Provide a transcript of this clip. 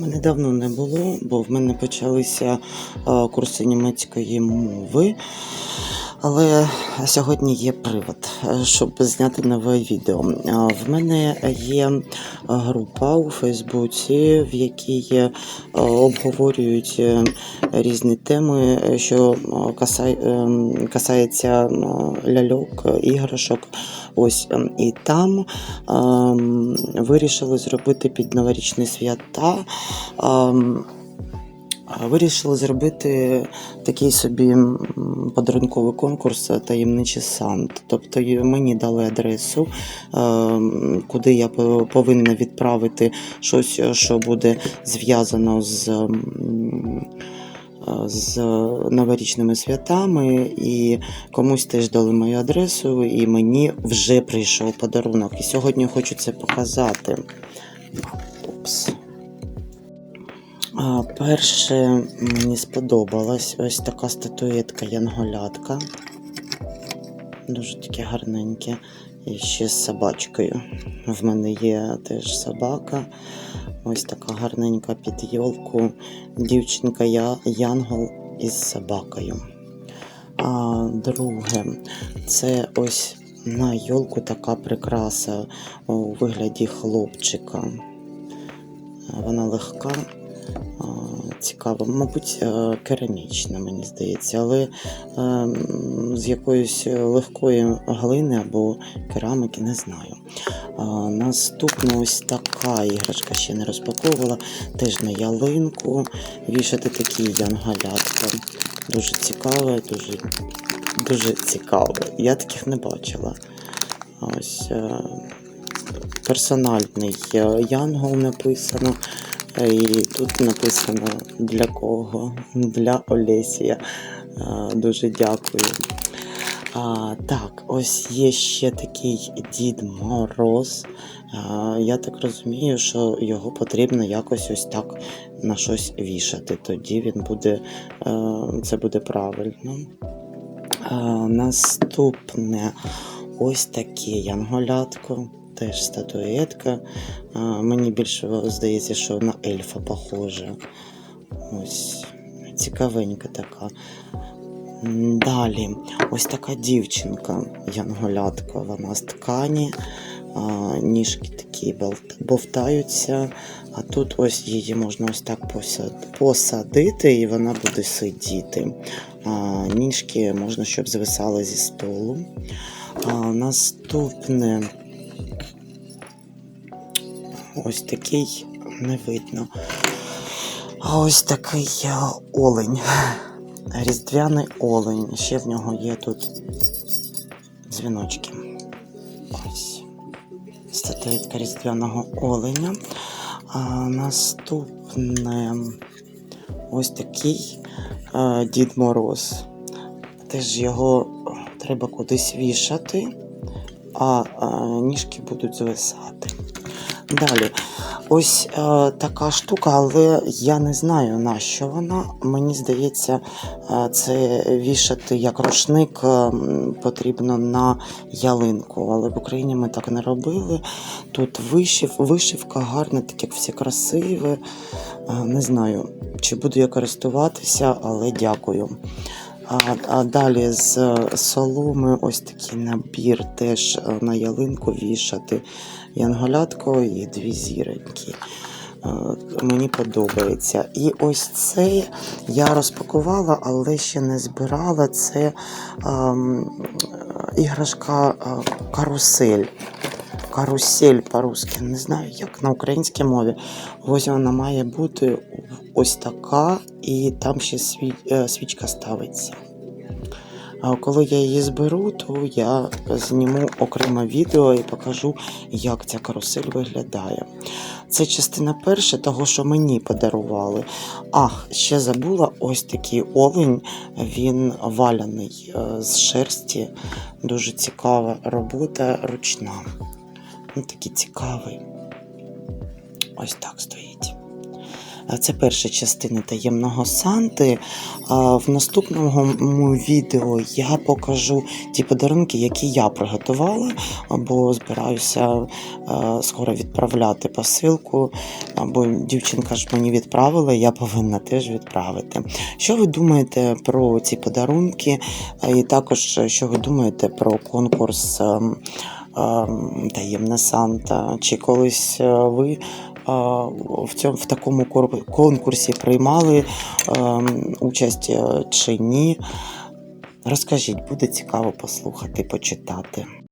Мене давно не було, бо в мене почалися е, курси німецької мови. Але сьогодні є привод, щоб зняти нове відео. В мене є група у Фейсбуці, в якій е, обговорюють е, різні теми, що е, касається ляльок, іграшок. Ось ем, і там ем, вирішили зробити під новорічні свята. Вирішили зробити такий собі подарунковий конкурс е, таємничий Сант. Тобто мені дали адресу, ем, куди я повинна відправити щось, е, що буде зв'язано з. е, З новорічними святами, і комусь теж дали мою адресу, і мені вже прийшов подарунок. І сьогодні хочу це показати. Упс. А, перше мені сподобалась ось така статуетка Янголятка. Дуже таке гарненьке. І ще з собачкою. В мене є теж собака. Ось така гарненька під йолку. Дівчинка я, Янгол із собакою. А друге, це ось на йолку така прикраса у вигляді хлопчика. Вона легка, цікава, мабуть, е, керамічна, мені здається, але е, з якоїсь легкої глини або кераміки не знаю. Наступна ось така іграшка ще не розпаковувала, теж на ялинку. Вішати такі янгалятка. Дуже цікаве, дуже, дуже цікаве. Я таких не бачила. Ось е, персональний янгол написано. Е, І тут написано для кого? Для Олесія. Е, Дуже дякую. А, так, ось є ще такий Дід Мороз. А, я так розумію, що його потрібно якось ось так на щось вішати. Тоді він буде, е, це буде правильно. А, наступне ось таке янголятко, теж статуетка. Мені більше здається, що на ельфа похоже. Ось цікавенька така. Далі, ось така дівчинка, янголятка, вона з ткані, ніжки такі бовтаються, а тут ось її можна ось так посадити, і вона буде сидіти. Ніжки можна, щоб звисали зі столу. Наступне ось такий не видно. Ось такий е, олень. Різдвяний олень. Ще в нього є тут дзвіночки. Ось. Статуетка різдвяного оленя. А наступне ось такий а, Дід Мороз. Теж його треба кудись вішати, а, а ніжки будуть звисати. Далі, ось е, така штука, але я не знаю на що вона. Мені здається, е, це вішати як рушник е, потрібно на ялинку. Але в Україні ми так не робили. Тут вишив, вишивка гарна, так як все красиве. Е, не знаю, чи буду я користуватися, але дякую. А, а далі з е, соломи ось такий набір теж е, на ялинку вішати. Янголятко і дві зіроньки. Е, Мені подобається. І ось це я розпакувала, але ще не збирала. Це ем, іграшка карусель. Карусель по-русски, не знаю, як на українській мові. Ось вона має бути ось така, і там ще е, свічка ставиться. А коли я її зберу, то я зніму окреме відео і покажу, як ця карусель виглядає. Це частина перша того, що мені подарували. Ах, ще забула ось такий олень, він валяний е, з шерсті. Дуже цікава робота ручна. Ну, такий цікавий. Ось так стоїть. Це перша частина таємного Санти. В наступному відео я покажу ті подарунки, які я приготувала, бо збираюся скоро відправляти посилку. Бо дівчинка ж мені відправила, я повинна теж відправити. Що ви думаєте про ці подарунки? І також що ви думаєте про конкурс ем, Таємна Санта? Чи колись е, ви в цьому в такому конкурсі приймали ем, участь е, чи ні? Розкажіть, буде цікаво послухати, почитати.